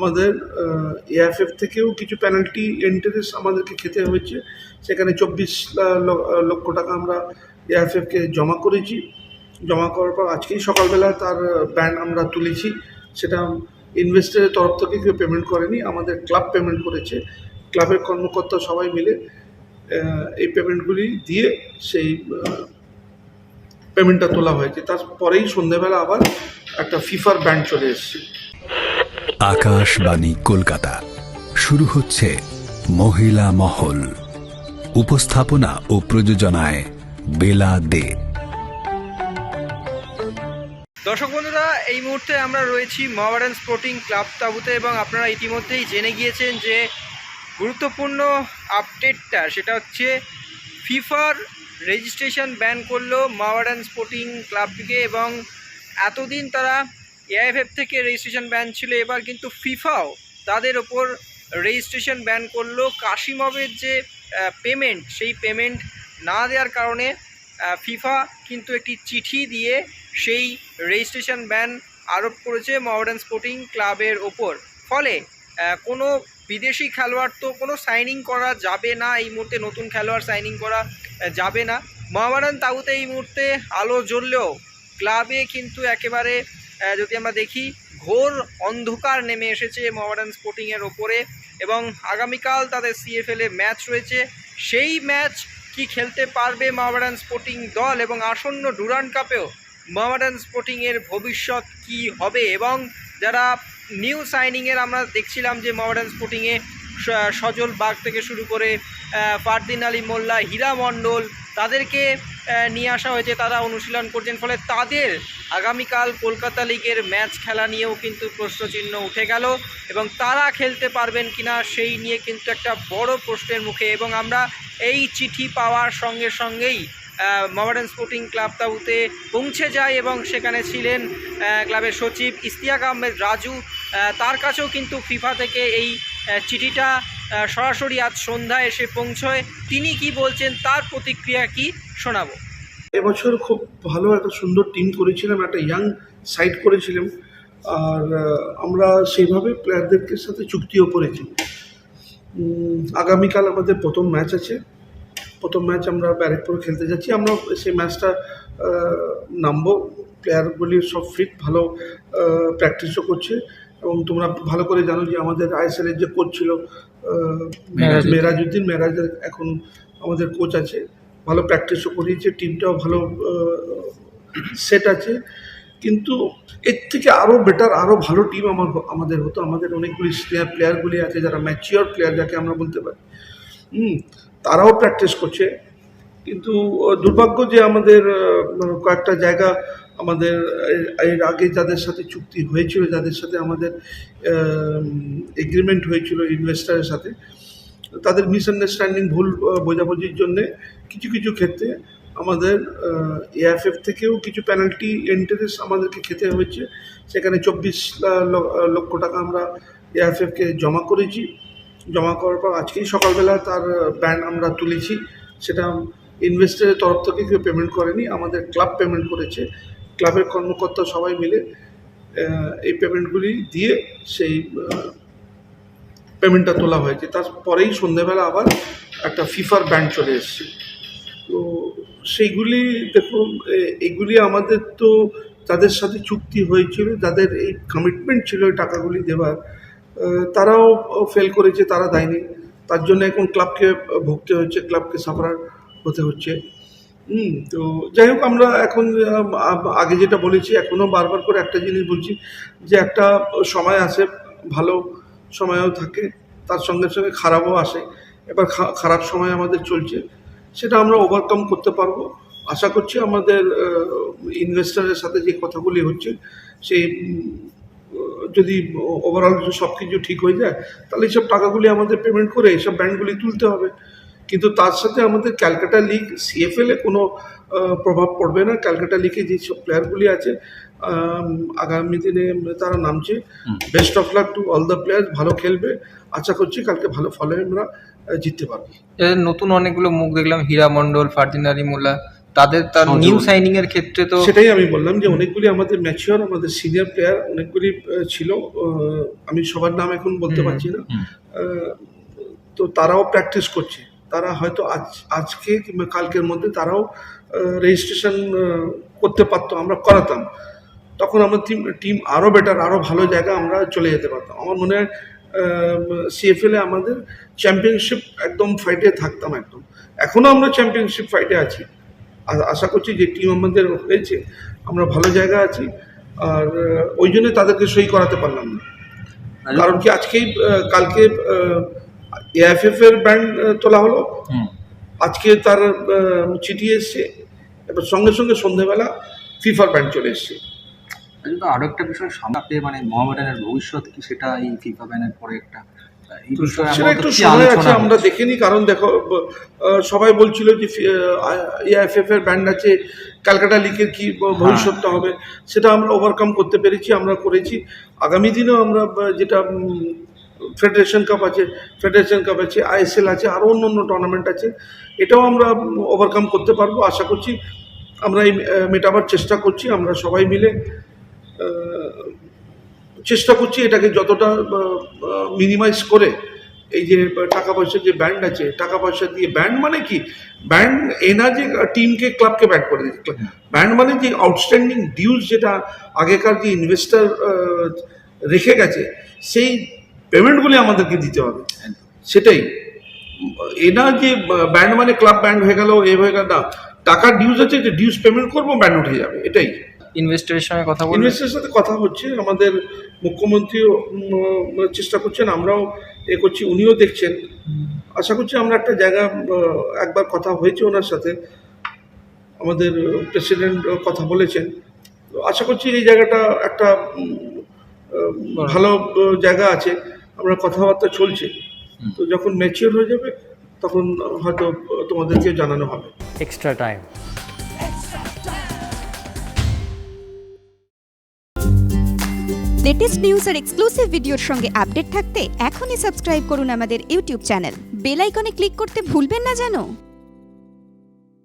আমাদের এআইএফএফ থেকেও কিছু পেনাল্টি ইন্টারেস্ট আমাদেরকে খেতে হয়েছে। সেখানে চব্বিশ লক্ষ টাকা আমরা এআইএফএফকে জমা করেছি। জমা করার পর আজকেই সকালবেলা তার ব্যান্ড আমরা তুলেছি। সেটা ইনভেস্টারের তরফ থেকে কেউ পেমেন্ট করেনি, আমাদের ক্লাব পেমেন্ট করেছে। ক্লাবের কর্মকর্তা সবাই মিলে এই পেমেন্টগুলি দিয়ে সেই পেমেন্টটা তোলা হয়েছে। তারপরেই সন্ধেবেলা আবার একটা ফিফার ব্যান্ড চলে এসেছে। আকাশবাণী কলকাতা। শুরু হচ্ছে মহিলা মহল। উপস্থাপনা ও প্রযোজনায় বেলা দে। দর্শক বন্ধুরা, এই মুহূর্তে আমরা রয়েছি মহাবারান স্পোর্টিং ক্লাব তাবুতে এবং আপনারা ইতিমধ্যেই জেনে গিয়েছেন যে গুরুত্বপূর্ণ আপডেটটা সেটা হচ্ছে ফিফার রেজিস্ট্রেশন ব্যান করল মহাবারান স্পোর্টিং ক্লাবকে এবং এতদিন তারা এআইএফএফ থেকে রেজিস্ট্রেশন ব্যান ছিল। এবার কিন্তু ফিফাও তাদের ওপর রেজিস্ট্রেশন ব্যান করল। কাশিমবের যে পেমেন্ট সেই পেমেন্ট না দেওয়ার কারণে ফিফা কিন্তু একটি চিঠি দিয়ে সেই রেজিস্ট্রেশন ব্যান আরোপ করেছে মহামেডান স্পোর্টিং ক্লাবের ওপর। ফলে কোনো বিদেশি খেলোয়াড় তো কোনো সাইনিং করা যাবে না। এই মুহূর্তে নতুন খেলোয়াড় সাইনিং করা যাবে না। মহামারান তাবুতে এই মুহূর্তে আলো জ্বললেও ক্লাবে কিন্তু একেবারে যদি আমরা দেখি, ঘোর অন্ধকার নেমে এসেছে মহামেডান স্পোর্টিংয়ের ওপরে এবং আগামীকাল তাদের সিএফএল ম্যাচ রয়েছে। সেই ম্যাচ কি খেলতে পারবে মোহামেডান স্পোর্টিং দল এবং আসন্ন ডুরান্ড কাপেও মোহামেডান স্পোর্টিংয়ের ভবিষ্যৎ কি হবে? এবং যারা নিউ সাইনিংয়ের আমরা দেখছিলাম যে মোহামেডান স্পোর্টিংয়ে সজল বাগ থেকে শুরু করে ফারদিন আলী মোল্লা, হীরা মণ্ডল, তাদেরকে নিয়ে আসা হয়েছে, তারা অনুশীলন করছেন। ফলে তাদের আগামীকাল কলকাতা লিগের ম্যাচ খেলা নিয়েও কিন্তু প্রশ্নচিহ্ন উঠে গেল এবং তারা খেলতে পারবেন কিনা সেই নিয়ে কিন্তু একটা বড় প্রশ্নের মুখে। এবং আমরা এই চিঠি পাওয়ার সঙ্গে সঙ্গেই মডার্ন স্পোর্টিং ক্লাব তাবুতে পৌঁছে যায় এবং সেখানে ছিলেন ক্লাবের সচিব ইস্তিয়াক আহমেদ রাজু। তার কাছেও কিন্তু ফিফা থেকে এই চিঠিটা সরাসরি আজ সন্ধ্যায় এসে পৌঁছয়। তিনি কি বলছেন, তার প্রতিক্রিয়া কি শোনাবো? এবছর খুব ভালো একটা সুন্দর টিম করেছিলাম, একটা ইয়াং সাইড করেছিলাম। আর আমরা সেইভাবে প্লেয়ারদেরকে সাথে চুক্তিও করেছি। আগামীকাল আমাদের প্রথম ম্যাচ আছে। প্রথম ম্যাচ আমরা ব্যারেকপুর খেলতে যাচ্ছি। আমরা সেই ম্যাচটা নামবো। প্লেয়ারগুলি সব ফিট ভালো প্র্যাকটিসও করছে। এবং তোমরা ভালো করে জানো যে আমাদের আইএসএল এর যে কোচ ছিল মেরাজউদ্দিন। মেরাজের এখন আমাদের কোচ আছে ভালো প্র্যাকটিসও করিয়েছে টিমটাও ভালো সেট আছে। কিন্তু এর থেকে আরও বেটার আরও ভালো টিম আমার আমাদের হতো। আমাদের অনেকগুলি সিনিয়র প্লেয়ারগুলি আছে যারা ম্যাচিওর প্লেয়ার যাকে আমরা বলতে পারি। হুম তারাও প্র্যাকটিস করছে। কিন্তু দুর্ভাগ্য যে আমাদের কয়েকটা জায়গা আমাদের, এর- আগে যাদের সাথে চুক্তি হয়েছিল, যাদের সাথে আমাদের এগ্রিমেন্ট হয়েছিল ইনভেস্টারের সাথে, তাদের মিসআন্ডারস্ট্যান্ডিং ভুল বোঝাবুঝির জন্যে কিছু কিছু ক্ষেত্রে আমাদের এআইএফএফ থেকেও কিছু পেনাল্টি ইন্টারেস্ট আমাদেরকে খেতে হয়েছে। সেখানে চব্বিশ লক্ষ টাকা আমরা এআইএফএফকে জমা করেছি। জমা করার পর আজকেই সকালবেলা তার ব্যান্ড আমরা তুলেছি। সেটা ইনভেস্টারের তরফ থেকে কেউ পেমেন্ট করেনি। আমাদের ক্লাব পেমেন্ট করেছে। ক্লাবের কর্মকর্তা সবাই মিলে এই পেমেন্টগুলি দিয়ে সেই পেমেন্টটা তোলা হয়েছে। তারপরেই সন্ধেবেলা আবার একটা ফিফার ব্যান্ড চলে এসেছে। তো সেইগুলি দেখুন এগুলি আমাদের তো যাদের সাথে চুক্তি হয়েছিল, যাদের এই কমিটমেন্ট ছিল এই টাকাগুলি দেওয়ার তারাও ফেল করেছে, তারা দেয়নি। তার জন্য এখন ক্লাবকে ভুগতে হচ্ছে ক্লাবকে সাফার হতে হচ্ছে। হুম, তো যাই হোক, আমরা এখন আগে যেটা বলেছি এখনও বারবার করে একটা জিনিস বলছি যে একটা সময় আসে, ভালো সময়ও থাকে, তার সঙ্গে সঙ্গে খারাপও আসে। এবার খারাপ সময় আমাদের চলছে, সেটা আমরা ওভারকাম করতে পারব। আশা করছি আমাদের ইনভেস্টারের সাথে যে কথাগুলি হচ্ছে, সেই যদি ওভারঅল সব কিছু ঠিক হয়ে যায়, তাহলে এইসব টাকাগুলি আমাদের পেমেন্ট করে, এইসব ব্যান্ডগুলি তুলতে হবে। কিন্তু তার সাথে আমাদের ক্যালকাটা লিগ সিএফএল এ কোনো প্রভাব পড়বে না। ক্যালকাটা লিগে যেসব প্লেয়ারগুলি আছে আগামী দিনে তারা নামছে। Best of luck to all the players. ভালো খেলবে। আশা করছি কালকে ভালো ফলে আমরা জিততে পারব। এদের নতুন অনেকগুলো মুখ দেখলাম। হীরা মণ্ডল ফার্দিনারি মোল্লা। তাদের তার নিউ সাইনিং এর ক্ষেত্রে তো সেটাই আমি বললাম যে অনেকগুলি আমাদের ম্যাচিওর আমাদের সিনিয়র প্লেয়ার অনেকগুলি ছিল। আমি সবার নাম এখন বলতে পারছি না। তো তারাও প্র্যাকটিস করছে। তারা হয়তো আজ আজকে কিংবা কালকের মধ্যে তারাও রেজিস্ট্রেশন করতে পারতো আমরা করাতাম। তখন আমার টিম টিম আরও বেটার আরও ভালো জায়গা আমরা চলে যেতে পারতাম। আমার মনে হয় সিএফএলে আমাদের চ্যাম্পিয়নশিপ একদম ফাইটে থাকতাম একদম। এখনও আমরা চ্যাম্পিয়নশিপ ফাইটে আছি। আ- আশা করছি যে টিম আমাদের হয়েছে আমরা ভালো জায়গা আছি আর ওই জন্য তাদেরকে সই করাতে পারলাম না। কারণ কি আজকেই কালকে এএফএফ এর ব্যান্ড তোলা হলো। আজকে তার চিঠি এসছে। এবার সঙ্গে সঙ্গে সন্ধেবেলা ফিফার ব্যান্ড চলে এসছে। কিন্তু আরও একটা বিষয় সামনে মানে মোহামেডানের ভবিষ্যৎ কি সেটা এই ফিফা ব্যানের পরে একটা সেটা একটু সময় আছে আমরা? দেখিনি কারণ দেখো সবাই বলছিল যে এএফএফ এর ব্যান্ড আছে ক্যালকাটা লিগের কি ব- ভবিষ্যৎটা হবে সেটা আমরা ওভারকাম করতে পেরেছি আমরা করেছি। আগামী দিনেও আমরা যেটা ফেডারেশন কাপ আছে ফেডারেশন কাপ আছে আইএসএল আছে আরও অন্য অন্য টুর্নামেন্ট আছে। এটাও আমরা ওভারকাম করতে পারব আশা করছি। আমরা এই মেটাবার চেষ্টা করছি আমরা সবাই মিলে চেষ্টা করছি এটাকে যতটা মিনিমাইজ করে। এই যে টাকা পয়সার যে ব্যান্ড আছে টাকা পয়সা দিয়ে ব্যান্ড মানে কি? ব্যান্ড এনা যে টিমকে ক্লাবকে ব্যান্ড করে দিচ্ছে। ব্যান্ড মানে যে আউটস্ট্যান্ডিং ডিউজ যেটা আগেকার যে ইনভেস্টার রেখে গেছে সেই পেমেন্টগুলি আমাদেরকে দিতে হবে। সেটাই। এনা যে ব্যান্ড মানে ক্লাব ব্যান্ড হয়ে গেল এ হয়ে গেল না টাকার ডিউজ আছে যে ডিউজ পেমেন্ট করব ব্যান্ড উঠে যাবে এটাই। ইনভেস্টরের সঙ্গে কথা বলবেন? ইনভেস্টারের সাথে কথা হচ্ছে আমাদের মুখ্যমন্ত্রীও চেষ্টা করছেন আমরাও এ করছি উনিও দেখছেন। আশা করছি আমরা একটা জায়গা একবার কথা হয়েছে ওনার সাথে আমাদের প্রেসিডেন্ট কথা বলেছেন। তো আশা করছি এই জায়গাটা একটা ভালো জায়গা আছে। আমরা কথাবার্তা চলছে। তো যখন ম্যাচিওর হয়ে যাবে তখন হয়তো তোমাদেরকে জানানো হবে। এক্সট্রা টাইম লেটেস্ট নিউজ আর এক্সক্লুসিভ ভিডিওর সঙ্গে আপডেট থাকতে এখনই সাবস্ক্রাইব করুন আমাদের ইউটিউব চ্যানেল বেল আইকনে ক্লিক করতে ভুলবেন না জানো